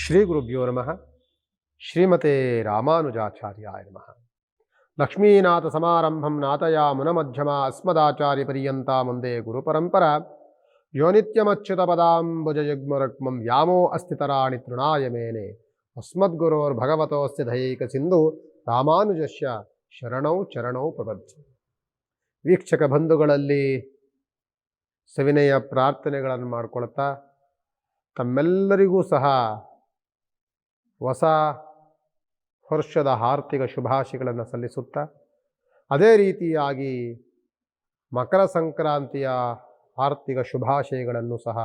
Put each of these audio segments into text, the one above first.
ಶ್ರೀ ಗುರುಭ್ಯೋ ನಮಃ. ಶ್ರೀಮತೆ ರಾಮಾನುಜಾಚಾರ್ಯಾಯ ನಮಃ. ಲಕ್ಷ್ಮೀನಾಥ ಸಮಾರಂಭಂ ನಾಥಯ ಮುನಮಧ್ಯಮ ಅಸ್ಮದಾಚಾರ್ಯ ಪರ್ಯಂತ ಮುಂದೆ ಗುರುಪರಂಪರ ಯೋನಿತ್ಯಮಚ್ಯುತ ಪದಾಂಬುಜಯುಗ್ಮರಕ್ಮಂ ಯಾಮೋ ಅಸ್ಥಿತರಾಣಿ ತೃಣಾಯ ಮೇನೆ. ಅಸ್ಮದ್ಗುರೋರ್ಭಗವತೋಸ್ತಿ ದಯೈಕ ಸಿಂಧು ರಾಮಾನುಜಸ್ಯ ಶರಣೌ ಚರಣೌ ಪ್ರಪಂಚ ವೀಕ್ಷಕ ಬಂಧುಗಳಲ್ಲಿ ಸವಿನಯ ಪ್ರಾರ್ಥನೆಗಳನ್ನು ಮಾಡಿಕೊಳ್ತಾ ತಮ್ಮೆಲ್ಲರಿಗೂ ಸಹ ಹೊಸ ವರ್ಷದ ಆರ್ಥಿಕ ಶುಭಾಶಯಗಳನ್ನು ಸಲ್ಲಿಸುತ್ತಾ, ಅದೇ ರೀತಿಯಾಗಿ ಮಕರ ಸಂಕ್ರಾಂತಿಯ ಆರ್ಥಿಕ ಶುಭಾಶಯಗಳನ್ನು ಸಹ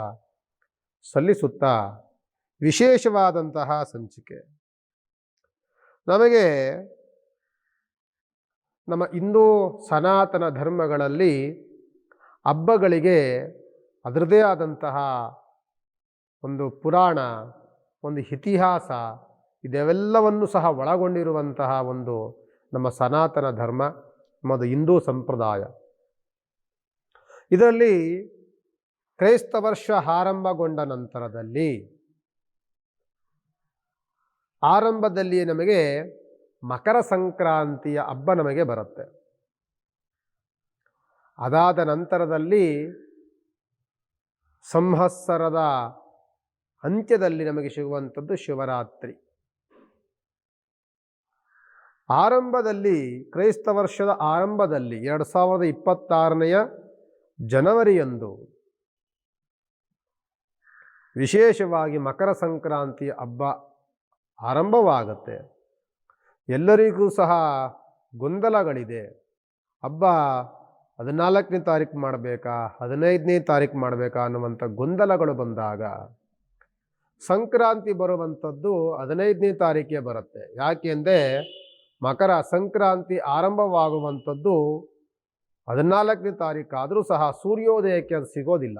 ಸಲ್ಲಿಸುತ್ತಾ ವಿಶೇಷವಾದಂತಹ ಸಂಚಿಕೆ. ನಮಗೆ ನಮ್ಮ ಹಿಂದೂ ಸನಾತನ ಧರ್ಮಗಳಲ್ಲಿ ಹಬ್ಬಗಳಿಗೆ ಅದರದೇ ಆದಂತಹ ಒಂದು ಪುರಾಣ ಒಂದು ಇತಿಹಾಸ ಇದೆಲ್ಲವನ್ನು ಸಹ ಒಳಗೊಂಡಿರುವಂತಹ ಒಂದು ನಮ್ಮ ಸನಾತನ ಧರ್ಮ, ನಮ್ಮದು ಹಿಂದೂ ಸಂಪ್ರದಾಯ. ಇದರಲ್ಲಿ ಕ್ರೈಸ್ತ ವರ್ಷ ಆರಂಭಗೊಂಡ ನಂತರದಲ್ಲಿ ಆರಂಭದಲ್ಲಿ ನಮಗೆ ಮಕರ ಸಂಕ್ರಾಂತಿಯ ಹಬ್ಬ ನಮಗೆ ಬರುತ್ತೆ. ಅದಾದ ನಂತರದಲ್ಲಿ ಸಂವತ್ಸರದ ಅಂತ್ಯದಲ್ಲಿ ನಮಗೆ ಸಿಗುವಂಥದ್ದು ಶಿವರಾತ್ರಿ. ಆರಂಭದಲ್ಲಿ ಕ್ರೈಸ್ತ ವರ್ಷದ ಆರಂಭದಲ್ಲಿ ಎರಡು ಸಾವಿರದ ಇಪ್ಪತ್ತಾರನೆಯ ಜನವರಿಯಂದು ವಿಶೇಷವಾಗಿ ಮಕರ ಸಂಕ್ರಾಂತಿ ಹಬ್ಬ ಆರಂಭವಾಗುತ್ತೆ. ಎಲ್ಲರಿಗೂ ಸಹ ಗೊಂದಲಗಳಿದೆ. ಹಬ್ಬ ಹದಿನಾಲ್ಕನೇ ತಾರೀಕು ಮಾಡಬೇಕಾ, ಹದಿನೈದನೇ ತಾರೀಕು ಮಾಡಬೇಕಾ ಅನ್ನುವಂಥ ಗೊಂದಲಗಳು ಬಂದಾಗ ಸಂಕ್ರಾಂತಿ ಬರುವಂಥದ್ದು ಹದಿನೈದನೇ ತಾರೀಕಿಗೆ ಬರುತ್ತೆ. ಯಾಕೆಂದರೆ ಮಕರ ಸಂಕ್ರಾಂತಿ ಆರಂಭವಾಗುವಂಥದ್ದು ಹದಿನಾಲ್ಕನೇ ತಾರೀಕಾದರೂ ಸಹ ಸೂರ್ಯೋದಯಕ್ಕೆ ಅದು ಸಿಗೋದಿಲ್ಲ.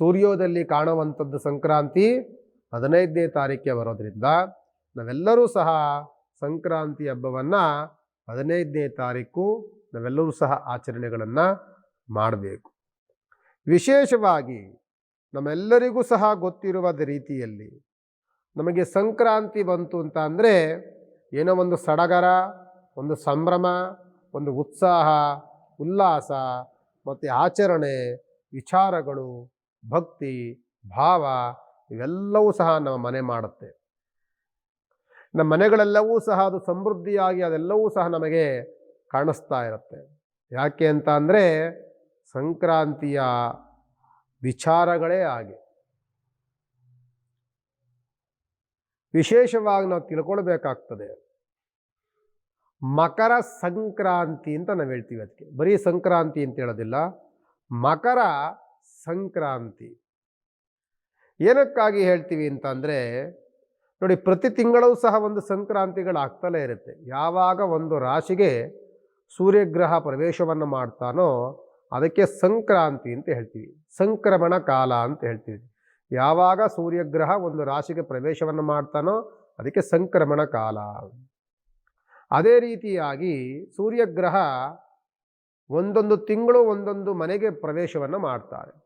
ಸೂರ್ಯೋದಯಲ್ಲಿ ಕಾಣುವಂಥದ್ದು ಸಂಕ್ರಾಂತಿ ಹದಿನೈದನೇ ತಾರೀಕಿಗೆ ಬರೋದ್ರಿಂದ ನಾವೆಲ್ಲರೂ ಸಹ ಸಂಕ್ರಾಂತಿ ಹಬ್ಬವನ್ನು ಹದಿನೈದನೇ ತಾರೀಕು ನಾವೆಲ್ಲರೂ ಸಹ ಆಚರಣೆಗಳನ್ನು ಮಾಡಬೇಕು. ವಿಶೇಷವಾಗಿ ನಮ್ಮೆಲ್ಲರಿಗೂ ಸಹ ಗೊತ್ತಿರುವ ರೀತಿಯಲ್ಲಿ ನಮಗೆ ಸಂಕ್ರಾಂತಿ ಬಂತು ಅಂತ ಅಂದರೆ ಏನೋ ಒಂದು ಸಡಗರ, ಒಂದು ಸಂಭ್ರಮ, ಒಂದು ಉತ್ಸಾಹ, ಉಲ್ಲಾಸ, ಮತ್ತು ಆಚರಣೆ, ವಿಚಾರಗಳು, ಭಕ್ತಿ, ಭಾವ ಇವೆಲ್ಲವೂ ಸಹ ನಮ್ಮ ಮನೆ ಮಾಡುತ್ತೆ. ನಮ್ಮ ಮನೆಗಳೆಲ್ಲವೂ ಸಹ ಅದು ಸಮೃದ್ಧಿಯಾಗಿ ಅದೆಲ್ಲವೂ ಸಹ ನಮಗೆ ಕಾಣಿಸ್ತಾ ಇರುತ್ತೆ. ಯಾಕೆ ಅಂತ ಅಂದರೆ ಸಂಕ್ರಾಂತಿಯ ವಿಚಾರಗಳೇ ಆಗಿ ವಿಶೇಷವಾಗಿ ನಾವು ತಿಳ್ಕೊಳ್ಬೇಕಾಗ್ತದೆ. ಮಕರ ಸಂಕ್ರಾಂತಿ ಅಂತ ನಾವು ಹೇಳ್ತೀವಿ ಅದಕ್ಕೆ. ಬರೀ ಸಂಕ್ರಾಂತಿ ಅಂತ ಹೇಳೋದಿಲ್ಲ. ಮಕರ ಸಂಕ್ರಾಂತಿ. ಏನಕ್ಕಾಗಿ ಹೇಳ್ತೀವಿ ಅಂತ ಅಂದರೆ ನೋಡಿ ಪ್ರತಿ ತಿಂಗಳೂ ಸಹ ಒಂದು ಸಂಕ್ರಾಂತಿಗಳಾಗ್ತಲೇ ಇರುತ್ತೆ. ಯಾವಾಗ ಒಂದು ರಾಶಿಗೆ ಸೂರ್ಯಗ್ರಹ ಪ್ರವೇಶವನ್ನು ಮಾಡ್ತಾನೋ ಅದಕ್ಕೆ ಸಂಕ್ರಾಂತಿ ಅಂತ ಹೇಳ್ತೀವಿ. ಸಂಕ್ರಮಣ ಕಾಲ ಅಂತ ಹೇಳ್ತೀವಿ. ಯಾವಾಗ ಸೂರ್ಯಗ್ರಹ ಒಂದು ರಾಶಿಗೆ ಪ್ರವೇಶವನ್ನು ಮಾಡ್ತಾನೋ ಅದಕ್ಕೆ ಸಂಕ್ರಮಣ ಕಾಲ. ಅದೇ ರೀತಿಯಾಗಿ ಸೂರ್ಯಗ್ರಹ ಒಂದೊಂದು ತಿಂಗಳು ಒಂದೊಂದು ಮನೆಗೆ ಪ್ರವೇಶವನ್ನು ಮಾಡ್ತಾರೆ.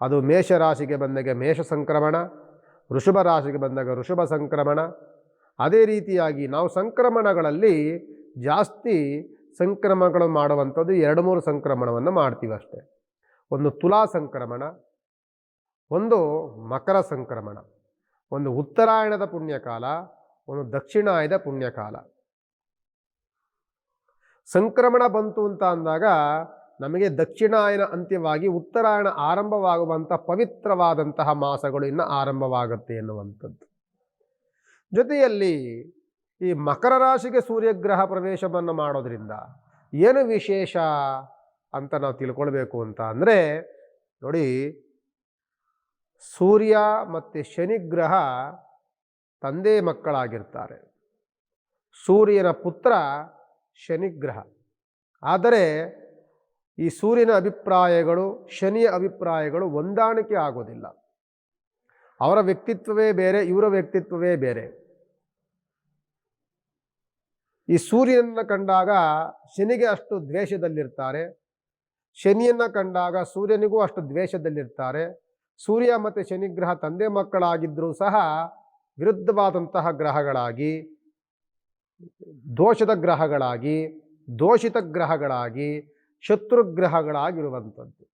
ಅದು ಮೇಷ ರಾಶಿಗೆ ಬಂದಾಗ ಮೇಷ ಸಂಕ್ರಮಣ, ವೃಷಭ ರಾಶಿಗೆ ಬಂದಾಗ ಋಷಭ ಸಂಕ್ರಮಣ. ಅದೇ ರೀತಿಯಾಗಿ ನಾವು ಸಂಕ್ರಮಣಗಳಲ್ಲಿ ಜಾಸ್ತಿ ಸಂಕ್ರಮಣಗಳು ಮಾಡುವಂಥದ್ದು ಎರಡು ಮೂರು ಸಂಕ್ರಮಣವನ್ನು ಮಾಡ್ತೀವಿ ಅಷ್ಟೇ. ಒಂದು ತುಲಾ ಸಂಕ್ರಮಣ, ಒಂದು ಮಕರ ಸಂಕ್ರಮಣ, ಒಂದು ಉತ್ತರಾಯಣದ ಪುಣ್ಯಕಾಲ, ಒಂದು ದಕ್ಷಿಣಾಯದ ಪುಣ್ಯಕಾಲ. ಸಂಕ್ರಮಣ ಬಂತು ಅಂತ ಅಂದಾಗ ನಮಗೆ ದಕ್ಷಿಣಾಯನ ಅಂತ್ಯವಾಗಿ ಉತ್ತರಾಯಣ ಆರಂಭವಾಗುವಂಥ ಪವಿತ್ರವಾದಂತಹ ಮಾಸಗಳು ಇನ್ನು ಆರಂಭವಾಗುತ್ತೆ ಎನ್ನುವಂಥದ್ದು. ಜೊತೆಯಲ್ಲಿ ಈ ಮಕರ ರಾಶಿಗೆ ಸೂರ್ಯಗ್ರಹ ಪ್ರವೇಶವನ್ನು ಮಾಡೋದ್ರಿಂದ ಏನು ವಿಶೇಷ ಅಂತ ನಾವು ತಿಳ್ಕೊಳ್ಬೇಕು ಅಂತ ಅಂದರೆ, ನೋಡಿ, ಸೂರ್ಯ ಮತ್ತು ಶನಿಗ್ರಹ ತಂದೆ ಮಕ್ಕಳಾಗಿರ್ತಾರೆ. ಸೂರ್ಯನ ಪುತ್ರ ಶನಿಗ್ರಹ ಆದರೆ ಈ ಸೂರ್ಯನ ಅಭಿಪ್ರಾಯಗಳು, ಶನಿಯ ಅಭಿಪ್ರಾಯಗಳು ಹೊಂದಾಣಿಕೆ ಆಗೋದಿಲ್ಲ. ಅವರ ವ್ಯಕ್ತಿತ್ವವೇ ಬೇರೆ, ಇವರ ವ್ಯಕ್ತಿತ್ವವೇ ಬೇರೆ. ಈ ಸೂರ್ಯನನ್ನು ಕಂಡಾಗ ಶನಿಗೆ ಅಷ್ಟು ದ್ವೇಷದಲ್ಲಿರ್ತಾರೆ. ಶನಿಯನ್ನು ಕಂಡಾಗ ಸೂರ್ಯನಿಗೂ ಅಷ್ಟು ದ್ವೇಷದಲ್ಲಿರ್ತಾರೆ. ಸೂರ್ಯ ಮತ್ತು ಶನಿಗ್ರಹ ತಂದೆ ಮಕ್ಕಳಾಗಿದ್ದರೂ ಸಹ ವಿರುದ್ಧವಾದಂತಹ ಗ್ರಹಗಳಾಗಿ, ದೋಷದ ಗ್ರಹಗಳಾಗಿ, ದೋಷಿತ ಗ್ರಹಗಳಾಗಿ ಶತ್ರುಗ್ರಹಗಳಾಗಿರುವಂಥದ್ದು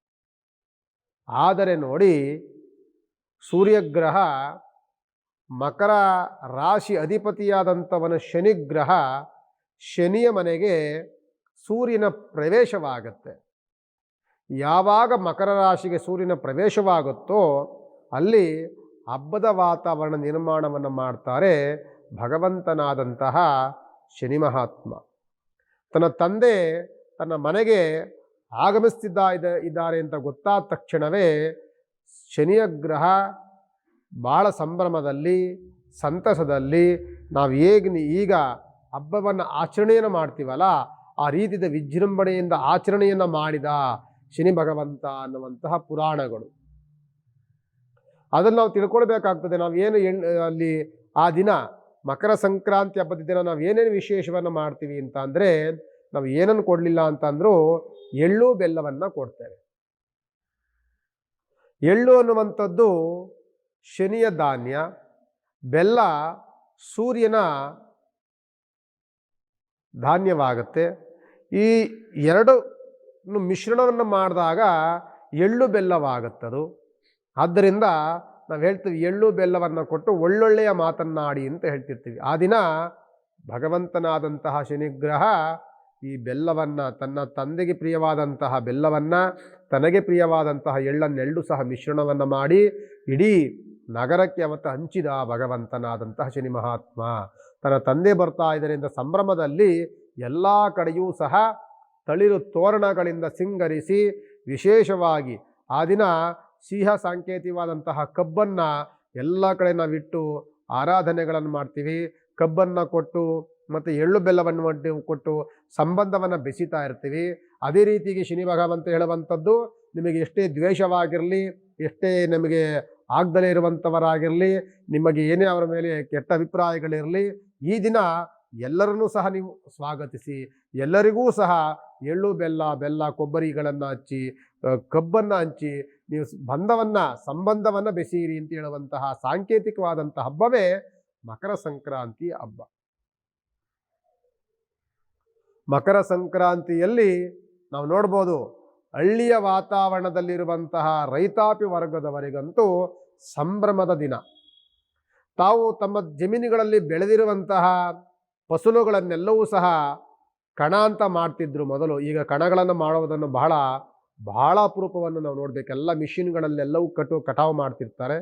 ಆದರೆ ನೋಡಿ, ಸೂರ್ಯಗ್ರಹ ಮಕರ ರಾಶಿ ಅಧಿಪತಿಯಾದಂಥವನ ಶನಿಗ್ರಹ ಶನಿಯ ಮನೆಗೆ ಸೂರ್ಯನ ಪ್ರವೇಶವಾಗತ್ತೆ. ಯಾವಾಗ ಮಕರ ರಾಶಿಗೆ ಸೂರ್ಯನ ಪ್ರವೇಶವಾಗುತ್ತೋ ಅಲ್ಲಿ ಹಬ್ಬದ ವಾತಾವರಣ ನಿರ್ಮಾಣವನ್ನು ಮಾಡ್ತಾರೆ ಭಗವಂತನಾದಂತಹ ಶನಿ ಮಹಾತ್ಮ. ತನ್ನ ತಂದೆ ತನ್ನ ಮನೆಗೆ ಆಗಮಿಸ್ತಿದ್ದ ಇದ, ಇದ್ದಾರೆ ಅಂತ ಗೊತ್ತಾದ ತಕ್ಷಣವೇ ಶನಿಯ ಗ್ರಹ ಭಾಳ ಸಂಭ್ರಮದಲ್ಲಿ, ಸಂತಸದಲ್ಲಿ ನಾವು ಹೇಗೆ ಈಗ ಹಬ್ಬವನ್ನು ಆಚರಣೆಯನ್ನು ಮಾಡ್ತೀವಲ್ಲ, ಆ ರೀತಿಯ ವಿಜೃಂಭಣೆಯಿಂದ ಆಚರಣೆಯನ್ನು ಮಾಡಿದ ಶನಿ ಭಗವಂತ ಅನ್ನುವಂತಹ ಪುರಾಣಗಳು. ಅದನ್ನು ನಾವು ತಿಳ್ಕೊಳ್ಬೇಕಾಗ್ತದೆ. ನಾವು ಏನು ಅಲ್ಲಿ ಆ ದಿನ, ಮಕರ ಸಂಕ್ರಾಂತಿ ಹಬ್ಬದ ದಿನ ನಾವು ಏನೇನು ವಿಶೇಷವನ್ನು ಮಾಡ್ತೀವಿ ಅಂತ ಅಂದರೆ, ನಾವು ಏನನ್ನು ಕೊಡಲಿಲ್ಲ ಅಂತಂದರೂ ಎಳ್ಳು ಬೆಲ್ಲವನ್ನು ಕೊಡ್ತೇವೆ. ಎಳ್ಳು ಅನ್ನುವಂಥದ್ದು ಶನಿಯ ಧಾನ್ಯ, ಬೆಲ್ಲ ಸೂರ್ಯನ ಧಾನ್ಯವಾಗುತ್ತೆ. ಈ ಎರಡು ಮಿಶ್ರಣವನ್ನು ಮಾಡಿದಾಗ ಎಳ್ಳು ಬೆಲ್ಲವಾಗುತ್ತದು. ಆದ್ದರಿಂದ ನಾವು ಹೇಳ್ತೀವಿ ಎಳ್ಳು ಬೆಲ್ಲವನ್ನು ಕೊಟ್ಟು ಒಳ್ಳೊಳ್ಳೆಯ ಮಾತನ್ನಾಡಿ ಅಂತ ಹೇಳ್ತಿರ್ತೀವಿ. ಆ ದಿನ ಭಗವಂತನಾದಂತಹ ಶನಿಗ್ರಹ ಈ ಬೆಲ್ಲವನ್ನು, ತನ್ನ ತಂದೆಗೆ ಪ್ರಿಯವಾದಂತಹ ಬೆಲ್ಲವನ್ನು, ತನಗೆ ಪ್ರಿಯವಾದಂತಹ ಎಳ್ಳನ್ನೆಳ್ಳು ಸಹ ಮಿಶ್ರಣವನ್ನು ಮಾಡಿ ಇಡೀ ನಗರಕ್ಕೆ ಅವತ್ತು ಹಂಚಿದ ಭಗವಂತನಾದಂತಹ ಶನಿ ಮಹಾತ್ಮ. ತನ್ನ ತಂದೆ ಬರ್ತಾ ಇದರಿಂದ ಸಂಭ್ರಮದಲ್ಲಿ ಎಲ್ಲ ಕಡೆಯೂ ಸಹ ತಳಿರು ತೋರಣಗಳಿಂದ ಸಿಂಗರಿಸಿ ವಿಶೇಷವಾಗಿ ಆ ದಿನ ಸಿಂಹ ಸಾಂಕೇತಿಕವಾದಂತಹ ಕಬ್ಬನ್ನು ಎಲ್ಲ ಕಡೆ ನಾವಿಟ್ಟು ಆರಾಧನೆಗಳನ್ನು ಮಾಡ್ತೀವಿ. ಕಬ್ಬನ್ನು ಕೊಟ್ಟು ಮತ್ತು ಎಳ್ಳು ಬೆಲ್ಲವನ್ನು ಕೊಟ್ಟು ಸಂಬಂಧವನ್ನು ಬೆಸಿತಾ ಇರ್ತೀವಿ. ಅದೇ ರೀತಿಗೆ ಶನಿ ಭಗವಂತ ಹೇಳುವಂಥದ್ದು, ನಿಮಗೆ ಎಷ್ಟೇ ದ್ವೇಷವಾಗಿರಲಿ, ಎಷ್ಟೇ ನಮಗೆ ಆಗ್ದಲೇ ಇರುವಂಥವರಾಗಿರಲಿ, ನಿಮಗೆ ಏನೇ ಅವರ ಮೇಲೆ ಕೆಟ್ಟ ಅಭಿಪ್ರಾಯಗಳಿರಲಿ ಈ ದಿನ ಎಲ್ಲರನ್ನೂ ಸಹ ನೀವು ಸ್ವಾಗತಿಸಿ, ಎಲ್ಲರಿಗೂ ಸಹ ಎಳ್ಳು, ಬೆಲ್ಲ ಬೆಲ್ಲ, ಕೊಬ್ಬರಿಗಳನ್ನು ಹಚ್ಚಿ ಕಬ್ಬನ್ನು ಹಂಚಿ, ನೀವು ಬಂಧವನ್ನು, ಸಂಬಂಧವನ್ನು ಬೆಸೀರಿ ಅಂತ ಹೇಳುವಂತಹ ಸಾಂಕೇತಿಕವಾದಂಥ ಹಬ್ಬವೇ ಮಕರ ಸಂಕ್ರಾಂತಿ ಹಬ್ಬ. ಮಕರ ಸಂಕ್ರಾಂತಿಯಲ್ಲಿ ನಾವು ನೋಡ್ಬೋದು ಹಳ್ಳಿಯ ವಾತಾವರಣದಲ್ಲಿರುವಂತಹ ರೈತಾಪಿ ವರ್ಗದವರಿಗಂತೂ ಸಂಭ್ರಮದ ದಿನ. ತಾವು ತಮ್ಮ ಜಮೀನುಗಳಲ್ಲಿ ಬೆಳೆದಿರುವಂತಹ ಫಸಲುಗಳನ್ನೆಲ್ಲವೂ ಸಹ ಕಣ ಅಂತ ಮಾಡ್ತಿದ್ರು ಮೊದಲು. ಈಗ ಕಣಗಳನ್ನು ಮಾಡುವುದನ್ನು ಬಹಳ ಬಹಳ ಅಪರೂಪವನ್ನು ನಾವು ನೋಡಬೇಕು. ಎಲ್ಲ ಮಿಷಿನ್ಗಳಲ್ಲೆಲ್ಲವೂ ಕಟು, ಕಟಾವು ಮಾಡ್ತಿರ್ತಾರೆ.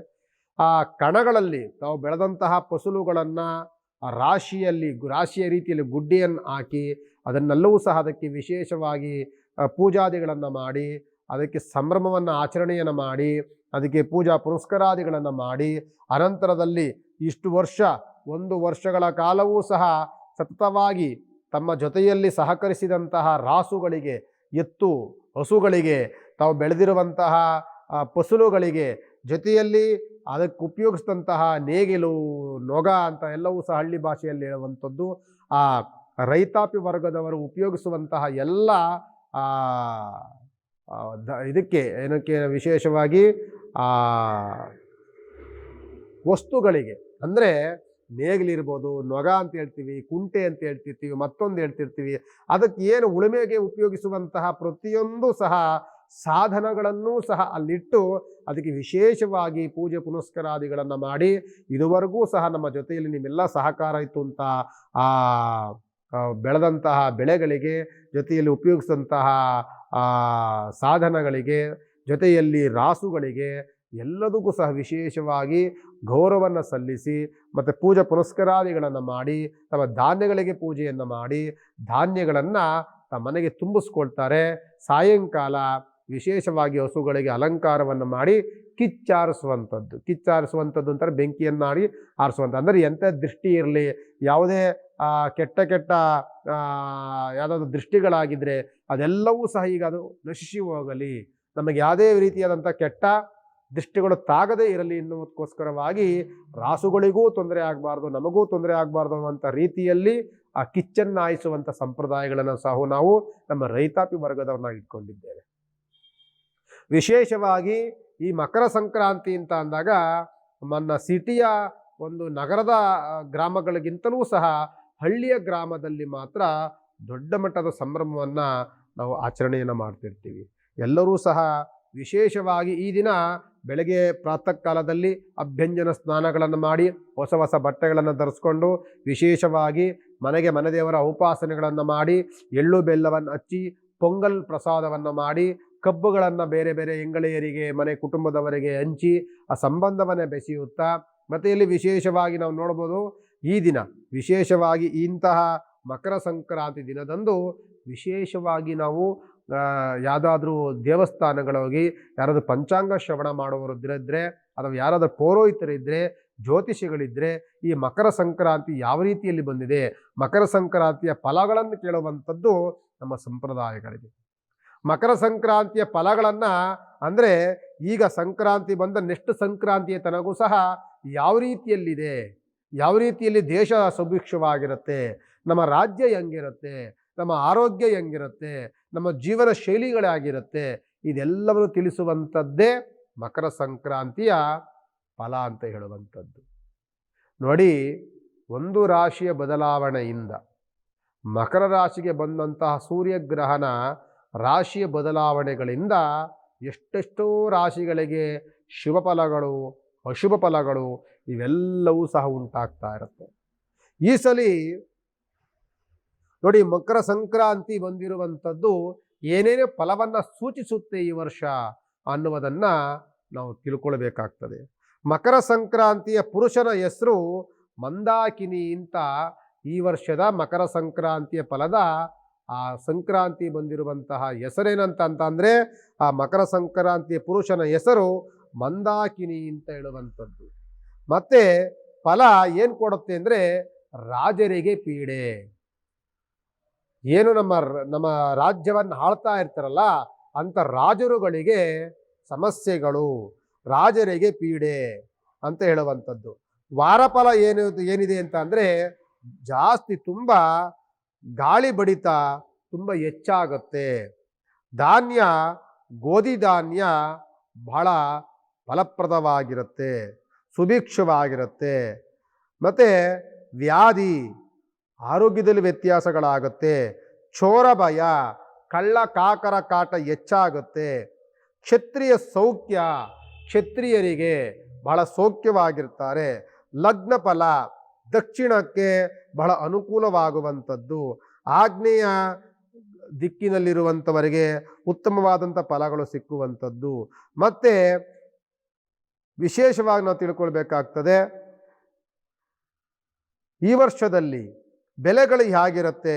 ಆ ಕಣಗಳಲ್ಲಿ ತಾವು ಬೆಳೆದಂತಹ ಫಸಲುಗಳನ್ನು ರಾಶಿಯಲ್ಲಿ, ರಾಶಿಯ ರೀತಿಯಲ್ಲಿ ಗುಡ್ಡೆಯನ್ನು ಹಾಕಿ ಅದನ್ನೆಲ್ಲವೂ ಸಹ ಅದಕ್ಕೆ ವಿಶೇಷವಾಗಿ ಪೂಜಾದಿಗಳನ್ನು ಮಾಡಿ, ಅದಕ್ಕೆ ಸಂಭ್ರಮವನ್ನು ಆಚರಣೆಯನ್ನು ಮಾಡಿ, ಅದಕ್ಕೆ ಪೂಜಾ ಪುರಸ್ಕಾರಾದಿಗಳನ್ನು ಮಾಡಿ, ಅನಂತರದಲ್ಲಿ ಇಷ್ಟು ವರ್ಷ, ಒಂದು ವರ್ಷಗಳ ಕಾಲವೂ ಸಹ ಸತತವಾಗಿ ತಮ್ಮ ಜೊತೆಯಲ್ಲಿ ಸಹಕರಿಸಿದಂತಹ ರಾಸುಗಳಿಗೆ ಎತ್ತು, ಹಸುಗಳಿಗೆ, ತಾವು ಬೆಳೆದಿರುವಂತಹ ಫಸಲುಗಳಿಗೆ ಜೊತೆಯಲ್ಲಿ ಅದಕ್ಕೆ ಉಪಯೋಗಿಸಿದಂತಹ ನೇಗಿಲು, ನೊಗ ಅಂತ ಎಲ್ಲವೂ ಸಹ ಹಳ್ಳಿ ಭಾಷೆಯಲ್ಲಿ ಹೇಳುವಂಥದ್ದು. ಆ ರೈತಾಪಿ ವರ್ಗದವರು ಉಪಯೋಗಿಸುವಂತಹ ಎಲ್ಲ ಇದಕ್ಕೆ ಏನಕ್ಕೆ ವಿಶೇಷವಾಗಿ ವಸ್ತುಗಳಿಗೆ. ಅಂದರೆ ನೇಗಿಲಿರ್ಬೋದು ನೊಗ ಅಂತ ಹೇಳ್ತೀವಿ, ಕುಂಟೆ ಅಂತ ಹೇಳ್ತಿರ್ತೀವಿ, ಮತ್ತೊಂದು ಹೇಳ್ತಿರ್ತೀವಿ, ಅದಕ್ಕೆ ಏನು ಉಳುಮೆಗೆ ಉಪಯೋಗಿಸುವಂತಹ ಪ್ರತಿಯೊಂದು ಸಹ ಸಾಧನಗಳನ್ನೂ ಸಹ ಅಲ್ಲಿಟ್ಟು ಅದಕ್ಕೆ ವಿಶೇಷವಾಗಿ ಪೂಜೆ ಪುನಸ್ಕಾರಾದಿಗಳನ್ನು ಮಾಡಿ, ಇದುವರೆಗೂ ಸಹ ನಮ್ಮ ಜೊತೆಯಲ್ಲಿ ನಿಮ್ಮೆಲ್ಲ ಸಹಕಾರ ಇತ್ತು ಅಂತ ಆ ಬೆಳೆದಂತಹ ಬೆಳೆಗಳಿಗೆ, ಜೊತೆಯಲ್ಲಿ ಉಪಯೋಗಿಸಿದಂತಹ ಸಾಧನಗಳಿಗೆ, ಜೊತೆಯಲ್ಲಿ ರಾಸುಗಳಿಗೆ ಎಲ್ಲದಕ್ಕೂ ಸಹ ವಿಶೇಷವಾಗಿ ಗೌರವವನ್ನು ಸಲ್ಲಿಸಿ ಮತ್ತು ಪೂಜಾ ಪುನಸ್ಕಾರಾದಿಗಳನ್ನು ಮಾಡಿ, ತಮ್ಮ ಧಾನ್ಯಗಳಿಗೆ ಪೂಜೆಯನ್ನು ಮಾಡಿ, ಧಾನ್ಯಗಳನ್ನು ತಮ್ಮ ಮನೆಗೆ ತುಂಬಿಸ್ಕೊಳ್ತಾರೆ. ಸಾಯಂಕಾಲ ವಿಶೇಷವಾಗಿ ಹಸುಗಳಿಗೆ ಅಲಂಕಾರವನ್ನು ಮಾಡಿ ಕಿಚ್ಚಾರಿಸುವಂಥದ್ದು ಕಿಚ್ಚಾರಿಸುವಂಥದ್ದು ಅಂತಾರೆ ಬೆಂಕಿಯನ್ನು ಮಾಡಿ ಆರಿಸುವಂಥ ಅಂದರೆ ಎಂಥ ದೃಷ್ಟಿ ಇರಲಿ, ಯಾವುದೇ ಕೆಟ್ಟ ಕೆಟ್ಟ ಯಾವುದಾದ್ರು ದೃಷ್ಟಿಗಳಾಗಿದ್ದರೆ ಅದೆಲ್ಲವೂ ಸಹ ಈಗ ಅದು ನಶಿಸಿ ಹೋಗಲಿ. ನಮಗೆ ಯಾವುದೇ ರೀತಿಯಾದಂಥ ಕೆಟ್ಟ ದೃಷ್ಟಿಗಳು ತಾಗದೇ ಇರಲಿ ಎನ್ನುವುದಕ್ಕೋಸ್ಕರವಾಗಿ ರಾಸುಗಳಿಗೂ ತೊಂದರೆ ಆಗಬಾರ್ದು ನಮಗೂ ತೊಂದರೆ ಆಗಬಾರ್ದು ಅನ್ನುವಂಥ ರೀತಿಯಲ್ಲಿ ಆ ಕಿಚ್ಚನ್ನಾಯಿಸುವಂಥ ಸಂಪ್ರದಾಯಗಳನ್ನು ಸಹ ನಾವು ನಮ್ಮ ರೈತಾಪಿ ವರ್ಗದವ್ರನ್ನ ಇಟ್ಕೊಂಡಿದ್ದೇವೆ. ವಿಶೇಷವಾಗಿ ಈ ಮಕರ ಸಂಕ್ರಾಂತಿ ಅಂತ ಅಂದಾಗ ನನ್ನ ಸಿಟಿಯ ಒಂದು ನಗರದ ಗ್ರಾಮಗಳಿಗಿಂತಲೂ ಸಹ ಹಳ್ಳಿಯ ಗ್ರಾಮದಲ್ಲಿ ಮಾತ್ರ ದೊಡ್ಡ ಮಟ್ಟದ ಸಂಭ್ರಮವನ್ನು ನಾವು ಆಚರಣೆಯನ್ನು ಮಾಡ್ತಿರ್ತೀವಿ. ಎಲ್ಲರೂ ಸಹ ವಿಶೇಷವಾಗಿ ಈ ದಿನ ಬೆಳಗ್ಗೆ ಪ್ರಾತಃ ಕಾಲದಲ್ಲಿ ಅಭ್ಯಂಜನ ಸ್ನಾನಗಳನ್ನು ಮಾಡಿ ಹೊಸ ಹೊಸ ಬಟ್ಟೆಗಳನ್ನು ಧರಿಸ್ಕೊಂಡು ವಿಶೇಷವಾಗಿ ಮನೆಗೆ ಮನೆದೇವರ ಉಪಾಸನೆಗಳನ್ನು ಮಾಡಿ ಎಳ್ಳು ಬೆಲ್ಲವನ್ನು ಹಚ್ಚಿ ಪೊಂಗಲ್ ಪ್ರಸಾದವನ್ನು ಮಾಡಿ ಕಬ್ಬುಗಳನ್ನು ಬೇರೆ ಬೇರೆ ಎಂಗಳೆಯರಿಗೆ ಮನೆ ಕುಟುಂಬದವರಿಗೆ ಹಂಚಿ ಆ ಸಂಬಂಧವನ್ನೇ ಬೆಸೆಯುತ್ತಾ ಮತ್ತು ಇಲ್ಲಿ ವಿಶೇಷವಾಗಿ ನಾವು ನೋಡ್ಬೋದು ಈ ದಿನ ವಿಶೇಷವಾಗಿ ಇಂತಹ ಮಕರ ಸಂಕ್ರಾಂತಿ ದಿನದಂದು ವಿಶೇಷವಾಗಿ ನಾವು ಯಾವುದಾದ್ರೂ ದೇವಸ್ಥಾನಗಳಿಗೆ ಯಾರಾದರೂ ಪಂಚಾಂಗ ಶ್ರವಣ ಮಾಡುವವರು ಇದ್ದರೆ ಅಥವಾ ಯಾರಾದರೂ ಪೌರೋಹಿತರಿದ್ದರೆ ಜ್ಯೋತಿಷಿಗಳಿದ್ದರೆ ಈ ಮಕರ ಸಂಕ್ರಾಂತಿ ಯಾವ ರೀತಿಯಲ್ಲಿ ಬಂದಿದೆ? ಮಕರ ಸಂಕ್ರಾಂತಿಯ ಫಲಗಳನ್ನು ಕೇಳುವಂಥದ್ದು ನಮ್ಮ ಸಂಪ್ರದಾಯಗಳಿದೆ ಮಕರ ಸಂಕ್ರಾಂತಿಯ ಫಲಗಳನ್ನು ಅಂದರೆ ಈಗ ಸಂಕ್ರಾಂತಿ ಬಂದ ನೆಕ್ಸ್ಟ್ ಸಂಕ್ರಾಂತಿಯ ತನಗೂ ಸಹ ಯಾವ ರೀತಿಯಲ್ಲಿದೆ? ಯಾವ ರೀತಿಯಲ್ಲಿ ದೇಶ ಸುಭಿಕ್ಷವಾಗಿರುತ್ತೆ? ನಮ್ಮ ರಾಜ್ಯ ಹೆಂಗಿರುತ್ತೆ? ನಮ್ಮ ಆರೋಗ್ಯ ಹೆಂಗಿರುತ್ತೆ? ನಮ್ಮ ಜೀವನ ಶೈಲಿಗಳಾಗಿರುತ್ತೆ ಇದೆಲ್ಲವನ್ನು ತಿಳಿಸುವಂಥದ್ದೇ ಮಕರ ಸಂಕ್ರಾಂತಿಯ ಫಲ ಅಂತ ಹೇಳುವಂಥದ್ದು. ನೋಡಿ, ಒಂದು ರಾಶಿಯ ಬದಲಾವಣೆಯಿಂದ ಮಕರ ರಾಶಿಗೆ ಬಂದಂತಹ ಸೂರ್ಯಗ್ರಹಣ ರಾಶಿಯ ಬದಲಾವಣೆಗಳಿಂದ ಎಷ್ಟೆಷ್ಟೋ ರಾಶಿಗಳಿಗೆ ಶುಭ ಫಲಗಳು, ಅಶುಭ ಫಲಗಳು ಇವೆಲ್ಲವೂ ಸಹ ಉಂಟಾಗ್ತಾ ಇರುತ್ತೆ. ಈ ಸಲ ನೋಡಿ, ಮಕರ ಸಂಕ್ರಾಂತಿ ಬಂದಿರುವಂಥದ್ದು ಏನೇನೇ ಫಲವನ್ನು ಸೂಚಿಸುತ್ತೆ ಈ ವರ್ಷ ಅನ್ನುವುದನ್ನು ನಾವು ತಿಳ್ಕೊಳ್ಬೇಕಾಗ್ತದೆ. ಮಕರ ಸಂಕ್ರಾಂತಿಯ ಪುರುಷನ ಹೆಸರು ಮಂದಾಕಿನಿ ಅಂತ ಈ ವರ್ಷದ ಮಕರ ಸಂಕ್ರಾಂತಿಯ ಫಲದ ಆ ಸಂಕ್ರಾಂತಿ ಬಂದಿರುವಂತಹ ಹೆಸರೇನಂತ ಅಂತ ಅಂದರೆ ಆ ಮಕರ ಸಂಕ್ರಾಂತಿಯ ಪುರುಷನ ಹೆಸರು ಮಂದಾಕಿನಿ ಅಂತ ಹೇಳುವಂಥದ್ದು. ಮತ್ತೆ ಫಲ ಏನು ಕೊಡುತ್ತೆ ಅಂದರೆ ರಾಜರಿಗೆ ಪೀಡೆ. ಏನು ನಮ್ಮ ನಮ್ಮ ರಾಜ್ಯವನ್ನು ಆಳ್ತಾ ಇರ್ತಾರಲ್ಲ ಅಂಥ ರಾಜರುಗಳಿಗೆ ಸಮಸ್ಯೆಗಳು, ರಾಜರಿಗೆ ಪೀಡೆ ಅಂತ ಹೇಳುವಂಥದ್ದು. ವಾರಫಲ ಏನು, ಏನಿದೆ ಅಂತ ಅಂದರೆ ಜಾಸ್ತಿ ತುಂಬ ಗಾಳಿ ಬಡಿತ ತುಂಬ ಹೆಚ್ಚಾಗುತ್ತೆ. ಧಾನ್ಯ, ಗೋಧಿ ಧಾನ್ಯ ಬಹಳ ಫಲಪ್ರದವಾಗಿರುತ್ತೆ, ಸುಭಿಕ್ಷವಾಗಿರುತ್ತೆ. ಮತ್ತು ವ್ಯಾಧಿ ಆರೋಗ್ಯದಲ್ಲಿ ವ್ಯತ್ಯಾಸಗಳಾಗುತ್ತೆ. ಚೋರ ಭಯ, ಕಳ್ಳ ಕಾಕರ ಕಾಟ ಹೆಚ್ಚಾಗುತ್ತೆ. ಕ್ಷತ್ರಿಯ ಸೌಖ್ಯ, ಕ್ಷತ್ರಿಯರಿಗೆ ಬಹಳ ಸೌಖ್ಯವಾಗಿರ್ತಾರೆ. ಲಗ್ನ ಫಲ ದಕ್ಷಿಣಕ್ಕೆ ಬಹಳ ಅನುಕೂಲವಾಗುವಂಥದ್ದು. ಆಗ್ನೇಯ ದಿಕ್ಕಿನಲ್ಲಿರುವಂಥವರಿಗೆ ಉತ್ತಮವಾದಂಥ ಫಲಗಳು ಸಿಕ್ಕುವಂಥದ್ದು. ಮತ್ತು ವಿಶೇಷವಾಗಿ ನಾವು ತಿಳ್ಕೊಳ್ಬೇಕಾಗ್ತದೆ, ಈ ವರ್ಷದಲ್ಲಿ ಬೆಲೆಗಳು ಹೇಗಿರುತ್ತೆ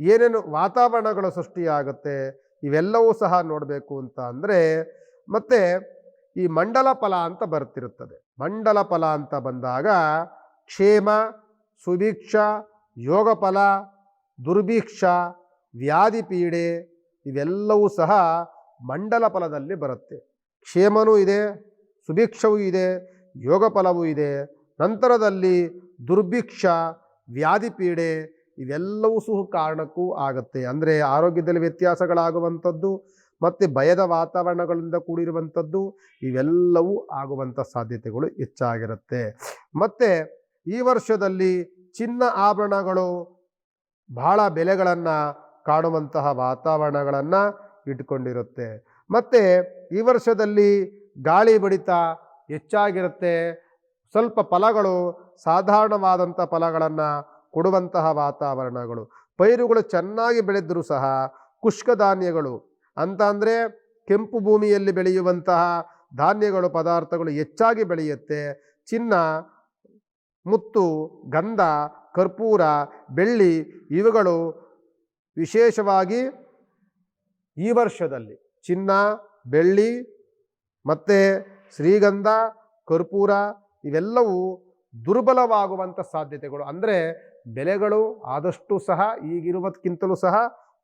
ಏನೇನು ವಾತಾವರಣಗಳು ಸೃಷ್ಟಿಯಾಗುತ್ತೆ, ಇವೆಲ್ಲವೂ ಸಹ ನೋಡಬೇಕು ಅಂತ ಅಂದರೆ, ಮತ್ತು ಈ ಮಂಡಲ ಫಲ ಅಂತ ಬರ್ತಿರುತ್ತದೆ. ಮಂಡಲ ಫಲ ಅಂತ ಬಂದಾಗ ಕ್ಷೇಮ, ಸುಭಿಕ್ಷ, ಯೋಗ ಫಲ, ದುರ್ಭಿಕ್ಷ, ವ್ಯಾಧಿ ಪೀಡೆ ಇವೆಲ್ಲವೂ ಸಹ ಮಂಡಲ ಫಲದಲ್ಲಿ ಬರುತ್ತೆ. ಕ್ಷೇಮನೂ ಇದೆ, ಸುಭಿಕ್ಷವೂ ಇದೆ, ಯೋಗ ಫಲವೂ ಇದೆ. ನಂತರದಲ್ಲಿ ದುರ್ಭಿಕ್ಷ ವ್ಯಾಧಿ ಪೀಡೆ ಇವೆಲ್ಲವೂ ಸಹ ಕಾರಣಕ್ಕೂ ಆಗುತ್ತೆ. ಅಂದರೆ ಆರೋಗ್ಯದಲ್ಲಿ ವ್ಯತ್ಯಾಸಗಳಾಗುವಂಥದ್ದು ಮತ್ತು ಭಯದ ವಾತಾವರಣಗಳಿಂದ ಕೂಡಿರುವಂಥದ್ದು ಇವೆಲ್ಲವೂ ಆಗುವಂಥ ಸಾಧ್ಯತೆಗಳು ಹೆಚ್ಚಾಗಿರುತ್ತೆ. ಮತ್ತು ಈ ವರ್ಷದಲ್ಲಿ ಚಿನ್ನ ಆಭರಣಗಳು ಬಹಳ ಬೆಲೆಗಳನ್ನು ಕಾಣುವಂತಹ ವಾತಾವರಣಗಳನ್ನು ಇಟ್ಕೊಂಡಿರುತ್ತೆ. ಮತ್ತು ಈ ವರ್ಷದಲ್ಲಿ ಗಾಳಿ ಬಡಿತ ಹೆಚ್ಚಾಗಿರುತ್ತೆ. ಸ್ವಲ್ಪ ಫಲಗಳು, ಸಾಧಾರಣವಾದಂಥ ಫಲಗಳನ್ನು ಕೊಡುವಂತಹ ವಾತಾವರಣಗಳು. ಪೈರುಗಳು ಚೆನ್ನಾಗಿ ಬೆಳೆದರೂ ಸಹ ಕುಷ್ಕ ಧಾನ್ಯಗಳು, ಅಂತ ಅಂದರೆ ಕೆಂಪು ಭೂಮಿಯಲ್ಲಿ ಬೆಳೆಯುವಂತಹ ಧಾನ್ಯಗಳು, ಪದಾರ್ಥಗಳು ಹೆಚ್ಚಾಗಿ ಬೆಳೆಯುತ್ತೆ. ಚಿನ್ನ, ಮುತ್ತು, ಗಂಧ, ಕರ್ಪೂರ, ಬೆಳ್ಳಿ ಇವುಗಳು ವಿಶೇಷವಾಗಿ ಈ ವರ್ಷದಲ್ಲಿ ಚಿನ್ನ, ಬೆಳ್ಳಿ, ಮತ್ತು ಶ್ರೀಗಂಧ, ಕರ್ಪೂರ ಇವೆಲ್ಲವೂ ದುರ್ಬಲವಾಗುವಂಥ ಸಾಧ್ಯತೆಗಳು. ಅಂದರೆ ಬೆಲೆಗಳು ಆದಷ್ಟು ಸಹ ಈಗಿರುವುದಕ್ಕಿಂತಲೂ ಸಹ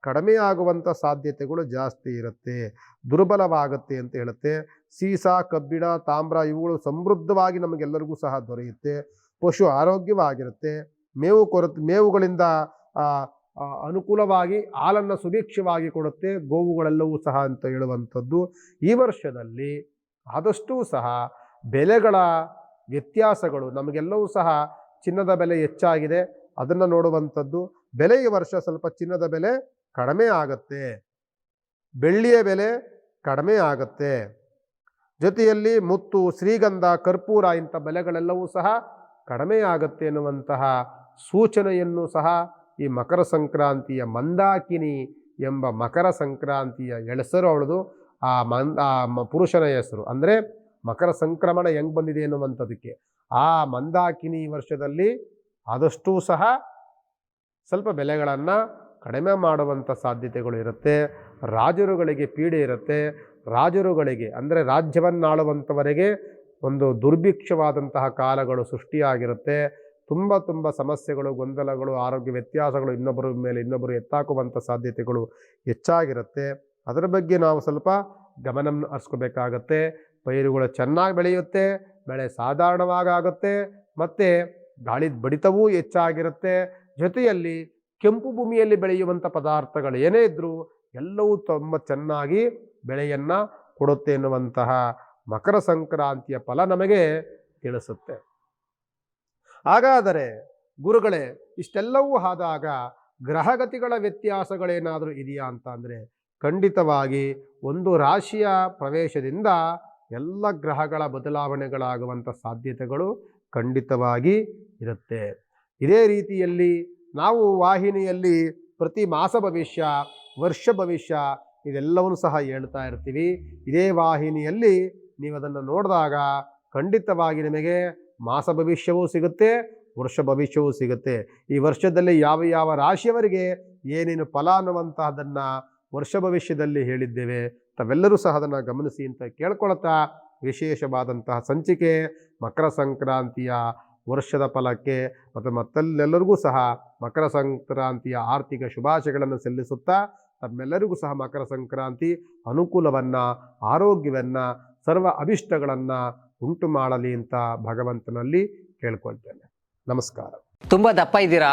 ಕಡಿಮೆ ಆಗುವಂಥ ಸಾಧ್ಯತೆಗಳು ಜಾಸ್ತಿ ಇರುತ್ತೆ. ದುರ್ಬಲವಾಗುತ್ತೆ ಅಂತ ಹೇಳುತ್ತೆ. ಸೀಸ, ಕಬ್ಬಿಣ, ತಾಮ್ರ ಇವುಗಳು ಸಮೃದ್ಧವಾಗಿ ನಮಗೆಲ್ಲರಿಗೂ ಸಹ ದೊರೆಯುತ್ತೆ. ಪಶು ಆರೋಗ್ಯವಾಗಿರುತ್ತೆ. ಮೇವು ಕೊರತೆ, ಮೇವುಗಳಿಂದ ಅನುಕೂಲವಾಗಿ, ಹಾಲನ್ನು ಸುಭಿಕ್ಷವಾಗಿ ಕೊಡುತ್ತೆ. ಗೋವುಗಳೆಲ್ಲವೂ ಸಹ ಅಂತ ಹೇಳುವಂಥದ್ದು. ಈ ವರ್ಷದಲ್ಲಿ ಆದಷ್ಟೂ ಸಹ ಬೆಲೆಗಳ ವ್ಯತ್ಯಾಸಗಳು. ನಮಗೆಲ್ಲವೂ ಸಹ ಚಿನ್ನದ ಬೆಲೆ ಹೆಚ್ಚಾಗಿದೆ. ಅದನ್ನು ನೋಡುವಂಥದ್ದು ಬೆಲೆ ಈ ವರ್ಷ ಸ್ವಲ್ಪ ಚಿನ್ನದ ಬೆಲೆ ಕಡಿಮೆ ಆಗುತ್ತೆ. ಬೆಳ್ಳಿಯ ಬೆಲೆ ಕಡಿಮೆ ಆಗುತ್ತೆ. ಜೊತೆಯಲ್ಲಿ ಮುತ್ತು, ಶ್ರೀಗಂಧ, ಕರ್ಪೂರ ಇಂಥ ಬೆಲೆಗಳೆಲ್ಲವೂ ಸಹ ಕಡಿಮೆ ಆಗುತ್ತೆ ಎನ್ನುವಂತಹ ಸೂಚನೆಯನ್ನು ಸಹ ಈ ಮಕರ ಸಂಕ್ರಾಂತಿಯ ಮಂದಾಕಿನಿ ಎಂಬ ಮಕರ ಸಂಕ್ರಾಂತಿಯ ಹೆಸರು ಅವಳದು. ಆ ಮಂದ, ಆ ಪುರುಷನ ಹೆಸರು. ಅಂದರೆ ಮಕರ ಸಂಕ್ರಮಣ ಹೆಂಗೆ ಬಂದಿದೆ ಎನ್ನುವಂಥದ್ದಕ್ಕೆ ಆ ಮಂದಾಕಿನಿ ವರ್ಷದಲ್ಲಿ ಆದಷ್ಟೂ ಸಹ ಸ್ವಲ್ಪ ಬೆಲೆಗಳನ್ನು ಕಡಿಮೆ ಮಾಡುವಂಥ ಸಾಧ್ಯತೆಗಳು ಇರುತ್ತೆ. ರಾಜರುಗಳಿಗೆ ಪೀಡೆ ಇರುತ್ತೆ. ರಾಜರುಗಳಿಗೆ ಅಂದರೆ ರಾಜ್ಯವನ್ನಾಳುವಂಥವರಿಗೆ ಒಂದು ದುರ್ಭಿಕ್ಷವಾದಂತಹ ಕಾಲಗಳು ಸೃಷ್ಟಿಯಾಗಿರುತ್ತೆ. ತುಂಬ ತುಂಬ ಸಮಸ್ಯೆಗಳು, ಗೊಂದಲಗಳು, ಆರೋಗ್ಯ ವ್ಯತ್ಯಾಸಗಳು ಇನ್ನೊಬ್ಬರ ಮೇಲೆ ಇನ್ನೊಬ್ಬರು ಎತ್ತಾಕುವಂಥ ಸಾಧ್ಯತೆಗಳು ಹೆಚ್ಚಾಗಿರುತ್ತೆ. ಅದರ ಬಗ್ಗೆ ನಾವು ಸ್ವಲ್ಪ ಗಮನ ಹರಿಸ್ಕೋಬೇಕಾಗತ್ತೆ. ಪೈರುಗಳು ಚೆನ್ನಾಗಿ ಬೆಳೆಯುತ್ತೆ, ಬೆಳೆ ಸಾಧಾರಣವಾಗುತ್ತೆ ಮತ್ತು ಗಾಳಿದ ಬಡಿತವೂ ಹೆಚ್ಚಾಗಿರುತ್ತೆ. ಜೊತೆಯಲ್ಲಿ ಕೆಂಪು ಭೂಮಿಯಲ್ಲಿ ಬೆಳೆಯುವಂಥ ಪದಾರ್ಥಗಳು ಏನೇ ಇದ್ದರೂ ಎಲ್ಲವೂ ತುಂಬ ಚೆನ್ನಾಗಿ ಬೆಳೆಯನ್ನು ಕೊಡುತ್ತೆ ಎನ್ನುವಂತಹ ಮಕರ ಸಂಕ್ರಾಂತಿಯ ಫಲ ನಮಗೆ ತಿಳಿಸುತ್ತೆ. ಹಾಗಾದರೆ ಗುರುಗಳೇ, ಇಷ್ಟೆಲ್ಲವೂ ಆದಾಗ ಗ್ರಹಗತಿಗಳ ವ್ಯತ್ಯಾಸಗಳೇನಾದರೂ ಇದೆಯಾ ಅಂತ ಅಂದರೆ ಖಂಡಿತವಾಗಿ ಒಂದು ರಾಶಿಯ ಪ್ರವೇಶದಿಂದ ಎಲ್ಲ ಗ್ರಹಗಳ ಬದಲಾವಣೆಗಳಾಗುವಂಥ ಸಾಧ್ಯತೆಗಳು ಖಂಡಿತವಾಗಿ ಇರುತ್ತೆ. ಇದೇ ರೀತಿಯಲ್ಲಿ ನಾವು ವಾಹಿನಿಯಲ್ಲಿ ಪ್ರತಿ ಮಾಸ ಭವಿಷ್ಯ, ವರ್ಷ ಭವಿಷ್ಯ ಇದೆಲ್ಲವನ್ನು ಸಹ ಹೇಳ್ತಾ ಇರ್ತೀವಿ. ಇದೇ ವಾಹಿನಿಯಲ್ಲಿ ನೀವು ಅದನ್ನು ನೋಡಿದಾಗ ಖಂಡಿತವಾಗಿ ನಿಮಗೆ ಮಾಸ ಭವಿಷ್ಯವೂ ಸಿಗುತ್ತೆ, ವರ್ಷ ಭವಿಷ್ಯವೂ ಸಿಗುತ್ತೆ. ಈ ವರ್ಷದಲ್ಲಿ ಯಾವ ಯಾವ ರಾಶಿಯವರಿಗೆ ಏನೇನು ಫಲ ಅನ್ನುವಂತಹದನ್ನು ವರ್ಷ ಭವಿಷ್ಯದಲ್ಲಿ ಹೇಳಿದ್ದೇವೆ. ತಾವೆಲ್ಲರೂ ಸಹ ಅದನ್ನು ಗಮನಿಸಿ ಅಂತ ಕೇಳ್ಕೊಳ್ತಾ ವಿಶೇಷವಾದಂತಹ ಸಂಚಿಕೆ ಮಕರ ಸಂಕ್ರಾಂತಿಯ ವರ್ಷದ ಫಲಕ್ಕೆ ಮತ್ತು ಮತ್ತೆಲ್ಲೆಲ್ಲರಿಗೂ ಸಹ ಮಕರ ಸಂಕ್ರಾಂತಿಯ ಆರ್ಥಿಕ ಶುಭಾಶಯಗಳನ್ನು ಸಲ್ಲಿಸುತ್ತಾ ತಮ್ಮೆಲ್ಲರಿಗೂ ಸಹ ಮಕರ ಸಂಕ್ರಾಂತಿ ಅನುಕೂಲವನ್ನು, ಆರೋಗ್ಯವನ್ನು, ಸರ್ವ ಅಭಿಷ್ಟಗಳನ್ನು ಉಂಟು ಮಾಡಲಿ ಅಂತ ಭಗವಂತನಲ್ಲಿ ಕೇಳ್ಕೊಳ್ತೇನೆ. ನಮಸ್ಕಾರ. ತುಂಬ ದಪ್ಪ ಇದ್ದೀರಾ?